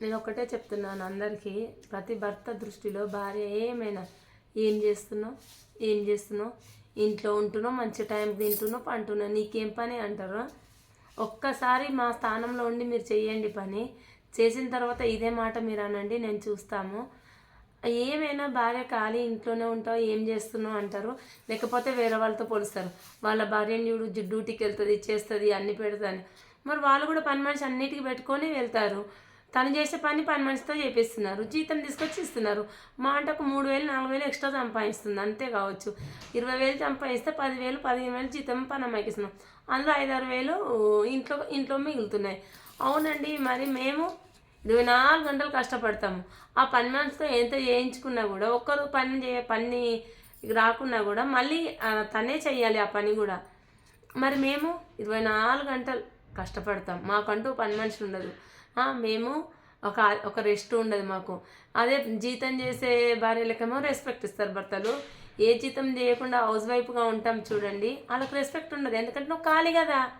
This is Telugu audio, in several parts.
నేను ఒకటే చెప్తున్నాను అందరికీ. ప్రతి భర్త దృష్టిలో భార్య ఏమైనా ఏం చేస్తున్నావు ఏం చేస్తున్నావు ఇంట్లో ఉంటున్నావు మంచి టైం తింటున్నావు పంటున్నావు నీకేం పని అంటారు? ఒక్కసారి మా స్థానంలో ఉండి మీరు చేయండి పని. చేసిన తర్వాత ఇదే మాట మీరు అనండి నేను చూస్తాము. ఏమైనా భార్య ఖాళీ ఇంట్లోనే ఉంటావు ఏం చేస్తున్నావు అంటారు? లేకపోతే వేరే వాళ్ళతో పోలుస్తారు. వాళ్ళ భార్యని చూడు డ్యూటీకి వెళ్తుంది చేస్తుంది అన్ని పెడుతుంది మరి వాళ్ళు కూడా పని మనిషి అన్నిటికీ పెట్టుకొని వెళ్తారు. తను చేసే పని పని మనిషితో చేపిస్తున్నారు. జీతం తీసుకొచ్చి ఇస్తున్నారు. మా మూడు వేలు నాలుగు వేలు ఎక్స్ట్రా సంపాదిస్తుంది. అంతే కావచ్చు. ఇరవై వేలు సంపాదిస్తే పదివేలు పదిహేను వేలు జీతం పని అమ్మాయికి ఇస్తున్నాం. అందులో ఐదారు వేలు ఇంట్లో ఇంట్లో మిగులుతున్నాయి. అవునండి మరి మేము ఇరవై నాలుగు గంటలు కష్టపడతాము. ఆ పని మనిషితో ఎంత చేయించుకున్నా కూడా ఒక్కరు పని చే పని రాకున్నా కూడా మళ్ళీ తనే చేయాలి ఆ పని కూడా. మరి మేము ఇరవై నాలుగు గంటలు కష్టపడతాం. మాకంటూ పని మనిషి ఉండదు మేము ఒక ఒక రెస్ట్ ఉండదు మాకు. అదే జీతం చేసే భార్యలకేమో రెస్పెక్ట్ ఇస్తారు భర్తలు. ఏ జీతం చేయకుండా హౌస్ వైఫ్గా ఉంటాం చూడండి వాళ్ళకి రెస్పెక్ట్ ఉండదు. ఎందుకంటే నువ్వు ఖాళీ కదా.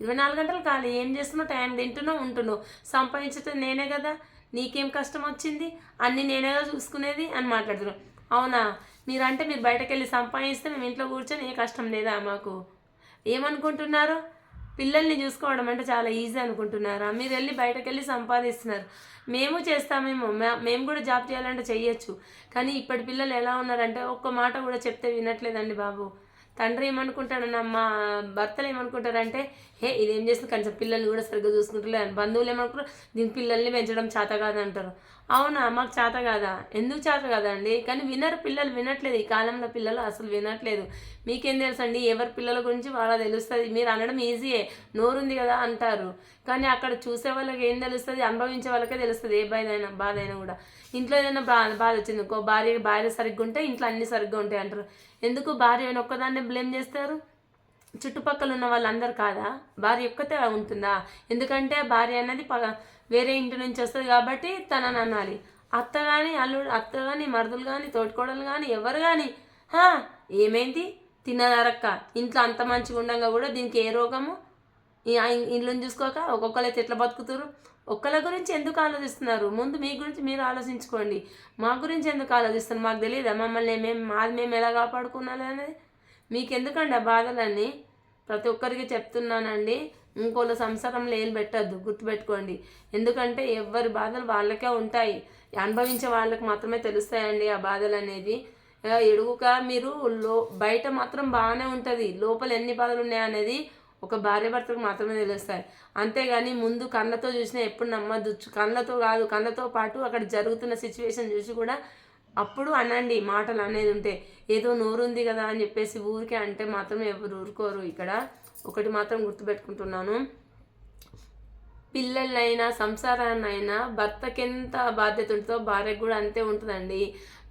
ఇరవై నాలుగు గంటలు ఖాళీ. ఏం చేస్తున్నావు? టైం తింటున్నావు ఉంటున్నావు. సంపాదించడం నేనే కదా. నీకేం కష్టం వచ్చింది? అన్నీ నేనే చూసుకునేది అని మాట్లాడుతున్నావు అవునా? మీరంటే మీరు బయటకు వెళ్ళి సంపాదిస్తే మేము ఇంట్లో కూర్చొని ఏ కష్టం లేదా మాకు? ఏమనుకుంటున్నారు? పిల్లల్ని చూసుకోవడం అంటే చాలా ఈజీ అనుకుంటున్నారా? మీరు వెళ్ళి బయటకు వెళ్ళి సంపాదిస్తున్నారు. మేము చేస్తామేమో. మే- మేము కూడా జాబ్ చేయాలంటే చెయ్యొచ్చు. కానీ ఇప్పటి పిల్లలు ఎలా ఉన్నారంటే ఒక్క మాట కూడా చెప్తే వినట్లేదండి బాబు. తండ్రి ఏమనుకుంటాడన్న మా భర్తలు ఏమనుకుంటారంటే హే ఇదేం చేస్తుంది? కొంచెం పిల్లల్ని కూడా సరిగ్గా చూసుకుంటారు అని. బంధువులు ఏమనుకుంటారు దీని పిల్లల్ని పెంచడం చేత కాదు అంటారు. అవునా? మాకు చేత కాదా? ఎందుకు చేత కాదండి కానీ వినరు పిల్లలు వినట్లేదు. ఈ కాలంలో పిల్లలు అసలు వినట్లేదు. మీకేం తెలుసు అండి ఎవరి పిల్లల గురించి వాళ్ళ తెలుస్తుంది. మీరు అనడం ఈజీయే నోరుంది కదా అంటారు. కానీ అక్కడ చూసే వాళ్ళకి ఏం తెలుస్తుంది? అనుభవించే వాళ్ళకే తెలుస్తుంది. ఏ బాధ అయినా బాధ అయినా కూడా. ఇంట్లో ఏదైనా బాధ బాధ వచ్చింది ఇంకో భార్య భార్య సరిగ్గా ఉంటే ఇంట్లో అన్ని సరిగ్గా ఉంటాయి అంటారు. ఎందుకు భార్య ఒక్కదాన్ని బ్లేమ్ చేస్తారు? చుట్టుపక్కల ఉన్న వాళ్ళందరూ కాదా? భార్య ఒక్కతే ఉంటుందా? ఎందుకంటే భార్య అన్నది పగ వేరే ఇంటి నుంచి వస్తుంది కాబట్టి తనని అనాలి. అత్త కానీ అల్లుడు అత్త కానీ మరుదులు కానీ తోటికోడలు కానీ ఎవరు కానీ ఏమైంది? తిన్నదరక్క ఇంట్లో అంత మంచిగా ఉండంగా కూడా దీనికి ఏ రోగము? ఈ చూసుకోక ఇన్- అయితే చూసుకోక ఒక్కొక్కరైతే ఎట్లా బతుకుతారు ఒక్కళ్ళ గురించి ఎందుకు ఆలోచిస్తున్నారు? ముందు మీ గురించి మీరు ఆలోచించుకోండి. మా గురించి ఎందుకు ఆలోచిస్తున్నారు? మాకు తెలియదా మమ్మల్ని మేము మాది మేము ఎలా కాపాడుకున్నాలి అనేది? మీకు ఎందుకండి ఆ బాధలన్నీ? ప్రతి ఒక్కరికి చెప్తున్నానండి. ఇంకోళ్ళ సంసారంలో ఏం పెట్టద్దు. గుర్తుపెట్టుకోండి. ఎందుకంటే ఎవరి బాధలు వాళ్ళకే ఉంటాయి. అనుభవించే వాళ్ళకి మాత్రమే తెలుస్తాయండి ఆ బాధలు అనేది ఎడుగుగా ఎడుగుక మీరు లో బయట మాత్రం బాగానే ఉంటుంది. లోపల ఎన్ని బాధలు ఉన్నాయనేది ఒక భార్య భర్తకు మాత్రమే తెలుస్తాయి. అంతేగాని ముందు కళ్ళతో చూసినా ఎప్పుడు నమ్మద్దు. కళ్ళతో కాదు కళ్ళతో పాటు అక్కడ జరుగుతున్న సిచ్యువేషన్ చూసి కూడా అప్పుడు అనండి మాటలు అనేది ఉంటే. ఏదో నోరుంది కదా అని చెప్పేసి ఊరికే అంటే మాత్రం ఎవరు ఊరుకోరు. ఇక్కడ ఒకటి మాత్రం గుర్తుపెట్టుకుంటున్నాను. పిల్లలైనా సంసారాన్నైనా భర్తకి ఎంత బాధ్యత ఉంటుందో భార్యకు కూడా అంతే ఉంటుందండి.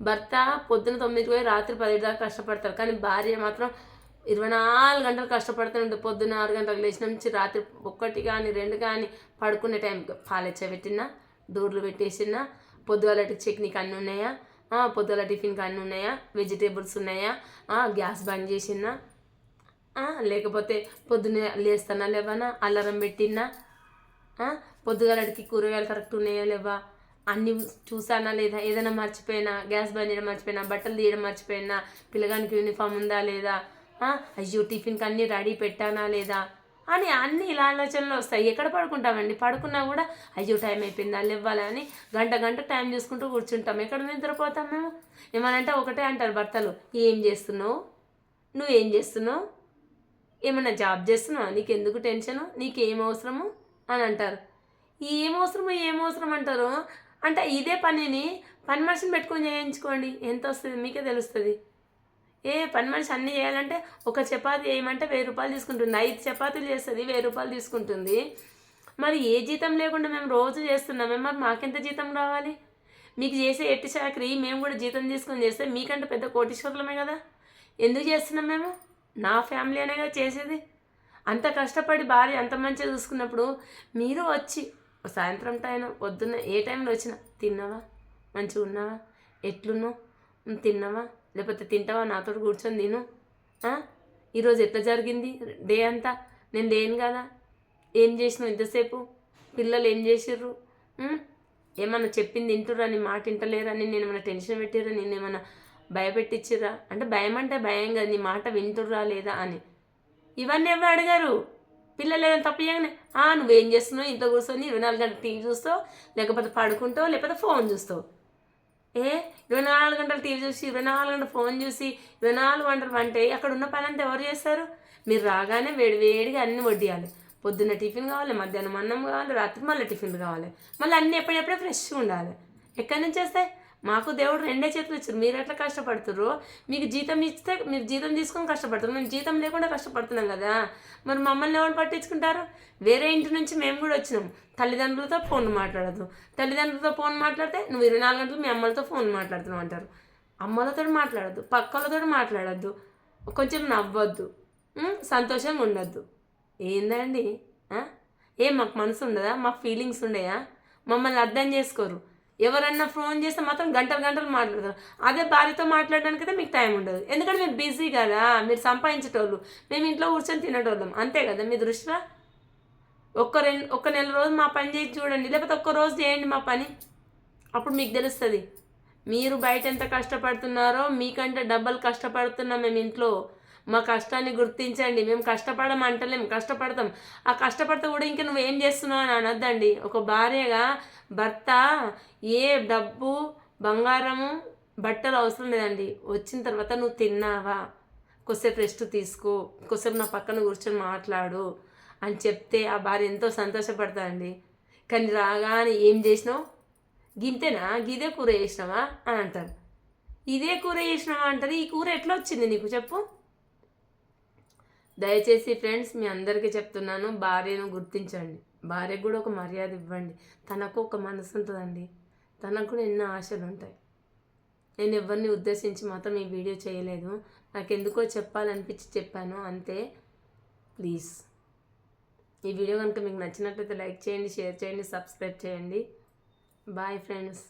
భర్త పొద్దున తొమ్మిదికి పోయి రాత్రి పది దాకా కష్టపడతారు. కానీ భార్య మాత్రం ఇరవై నాలుగు గంటలు కష్టపడుతూ ఉంటుంది పొద్దున్న ఆరు గంటలకు లేచిన నుంచి రాత్రి ఒక్కటి కానీ రెండు కానీ పడుకునే టైంకి పాలెచ్చ పెట్టినా డోర్లు పెట్టేసినా పొద్దుగాలటి చట్నీకి అన్నీ ఉన్నాయా? పొద్దుగల టిఫిన్కి అన్నీ ఉన్నాయా? వెజిటేబుల్స్ ఉన్నాయా? గ్యాస్ బంద్ చేసినా లేకపోతే పొద్దున్నే లేస్తానా లేవనా అలారం పెట్టినా పొద్దుగలటికి కూరగాయలు కరెక్ట్ ఉన్నాయా లేవా? అన్ని చూసానా లేదా? ఏదైనా మర్చిపోయినా గ్యాస్ బంద్ చేయడం మర్చిపోయినా బట్టలు తీయడం మర్చిపోయినా పిల్లగానికి యూనిఫామ్ ఉందా లేదా? అయ్యో టిఫిన్కి అన్నీ రెడీ పెట్టానా లేదా? అని అన్ని ఇలా ఆలోచనలు వస్తాయి. ఎక్కడ పడుకుంటామండి? పడుకున్నా కూడా అయ్యో టైం అయిపోయిందా లేవ్వాలని గంట గంట టైం చూసుకుంటూ కూర్చుంటాం. ఎక్కడ నిద్రపోతాం మేము? ఏమనంటే ఒకటే అంటారు భర్తలు ఏం చేస్తున్నావు? నువ్వేం చేస్తున్నావు? ఏమన్నా జాబ్ చేస్తున్నావు? నీకు ఎందుకు టెన్షను? నీకు అవసరము? అని అంటారు. ఏం అవసరమో? ఏం అవసరం? అంటారు. అంటే ఇదే పనిని పని మనిషిని పెట్టుకొని చేయించుకోండి. ఎంత వస్తుంది? మీకే తెలుస్తుంది. ఏ పని మనిషి అన్నీ చేయాలంటే ఒక చపాతి వేయమంటే వెయ్యి రూపాయలు తీసుకుంటుంది. ఐదు చపాతీలు చేస్తుంది వెయ్యి రూపాయలు తీసుకుంటుంది. మరి ఏ జీతం లేకుండా మేము రోజు చేస్తున్నామే మరి మాకెంత జీతం రావాలి? మీకు చేసే ఎట్టి చాకరీ మేము కూడా జీతం తీసుకొని చేస్తే మీకంటే పెద్ద కోటీశ్వరులమే కదా. ఎందుకు చేస్తున్నాం మేము? నా ఫ్యామిలీ అనే కదా చేసేది. అంత కష్టపడి భార్య అంత మంచిగా చూసుకున్నప్పుడు మీరు వచ్చి సాయంత్రం టైం పొద్దున్న ఏ టైంలో వచ్చినా తిన్నావా? మంచిగా ఉన్నావా? ఎట్లున్నావు? తిన్నావా? లేకపోతే తింటావా? నాతో కూర్చొని తిను. ఈరోజు ఎట్లా జరిగింది డే అంతా? నేను లేను కదా. ఏం చేసినావు ఇంతసేపు? పిల్లలు ఏం చేసిర్రు? ఏమన్నా చెప్పింది నీ మాట వింటలేరా? నేను ఏమైనా టెన్షన్ పెట్టిరా నేను ఏమైనా భయపెట్టించిరా అంటే భయం అంటే భయం కదా. నీ మాట వింటురా లేదా అని. ఇవన్నీ ఎవరు అడిగారు? పిల్లలు ఏదైనా తప్పు చేయగానే నువ్వేం చేస్తున్నావు? ఇంట్లో కూర్చొని ఇరవై నాలుగు గంటలు టీవీ చూస్తావు? లేకపోతే పడుకుంటావు? లేకపోతే ఫోన్ చూస్తావు? ఏ? ఇరవై నాలుగు గంటలు టీవీ చూసి ఇరవై నాలుగు గంటలు ఫోన్ చూసి ఇరవై నాలుగు గంటలు వంటే అక్కడ ఉన్న పని అంతా ఎవరు చేస్తారు? మీరు రాగానే వేడి వేడిగా అన్ని వడ్డియాలి. పొద్దున్న టిఫిన్ కావాలి మధ్యాహ్నం అన్నం కావాలి రాత్రి మళ్ళీ టిఫిన్ కావాలి. మళ్ళీ అన్నీ ఎప్పుడెప్పుడే ఫ్రెష్గా ఉండాలి. ఎక్కడి నుంచి వస్తాయి? మాకు దేవుడు రెండే చేతులు ఇచ్చారు. మీరు ఎట్లా కష్టపడుతుర్రు? మీకు జీతం ఇస్తే మీరు జీతం తీసుకొని కష్టపడుతున్నారు మేము జీతం లేకుండా కష్టపడుతున్నాం కదా. మరి మమ్మల్ని ఎవరు పట్టించుకుంటారు? వేరే ఇంటి నుంచి మేము కూడా వచ్చినాం. తల్లిదండ్రులతో ఫోన్ మాట్లాడదు. తల్లిదండ్రులతో ఫోన్ మాట్లాడితే నువ్వు ఇరవై నాలుగు గంటలు మీ అమ్మలతో ఫోన్ మాట్లాడుతున్నావు అంటారు. అమ్మలతో మాట్లాడద్దు పక్కలతో మాట్లాడద్దు. కొంచెం నవ్వద్దు. సంతోషంగా ఉండద్దు. ఏందండి? ఏం మాకు మనసు ఉండదా? మాకు ఫీలింగ్స్ ఉండయా? మమ్మల్ని అర్థం చేసుకోరు. ఎవరన్నా ఫోన్ చేస్తే మాత్రం గంటలు గంటలు మాట్లాడతారు. అదే భార్యతో మాట్లాడడానికి అయితే మీకు టైం ఉండదు. ఎందుకంటే మీరు బిజీ కదా మీరు సంపాదించేటోళ్ళు. మేము ఇంట్లో కూర్చొని తినేటోళ్ళం. అంతే కదా మీ దృష్టిలో ఒక్క రెండు ఒక్క నెల రోజు మా పని చేసి చూడండి లేకపోతే ఒక్క రోజు చేయండి మా పని. అప్పుడు మీకు తెలుస్తుంది. మీరు బయట ఎంత కష్టపడుతున్నారో మీకంటే డబ్బలు కష్టపడుతున్నాం మేము ఇంట్లో. మా కష్టాన్ని గుర్తించండి. మేము కష్టపడడం అంటలేం కష్టపడతాం. ఆ కష్టపడితే కూడా ఇంకా నువ్వేం చేస్తున్నావు అని అనొద్దండి. ఒక భార్యగా భర్త ఏ డబ్బు బంగారము బట్టలు అవసరం లేదండి. వచ్చిన తర్వాత నువ్వు తిన్నావా? కొద్దిసేపు రెస్ట్ తీసుకో. కొద్దిసేపు నా పక్కన కూర్చొని మాట్లాడు అని చెప్తే ఆ భార్య ఎంతో సంతోషపడతాండి కానీ రాగానే ఏం చేసినావు? గింతేనా? గిదే కూర చేసినావా? అని అంటారు. ఇదే కూర చేసినావా అంటారు ఈ కూర ఎట్లా వచ్చింది నీకు చెప్పు? దయచేసి ఫ్రెండ్స్ మీ అందరికీ చెప్తున్నాను భార్యను గుర్తించండి. భార్యకు కూడా ఒక మర్యాద ఇవ్వండి. తనకు ఒక మనసు ఉంటుందండి. తనకు కూడా ఎన్నో ఆశలు ఉంటాయి. నేను ఎవరిని ఉద్దేశించి మాత్రం ఈ వీడియో చేయలేదు. నాకు ఎందుకో చెప్పాలనిపించి చెప్పాను. అంతే. ప్లీజ్. ఈ వీడియో కనుక మీకు నచ్చినట్లయితే లైక్ చేయండి షేర్ చేయండి సబ్స్క్రైబ్ చేయండి. Bye friends.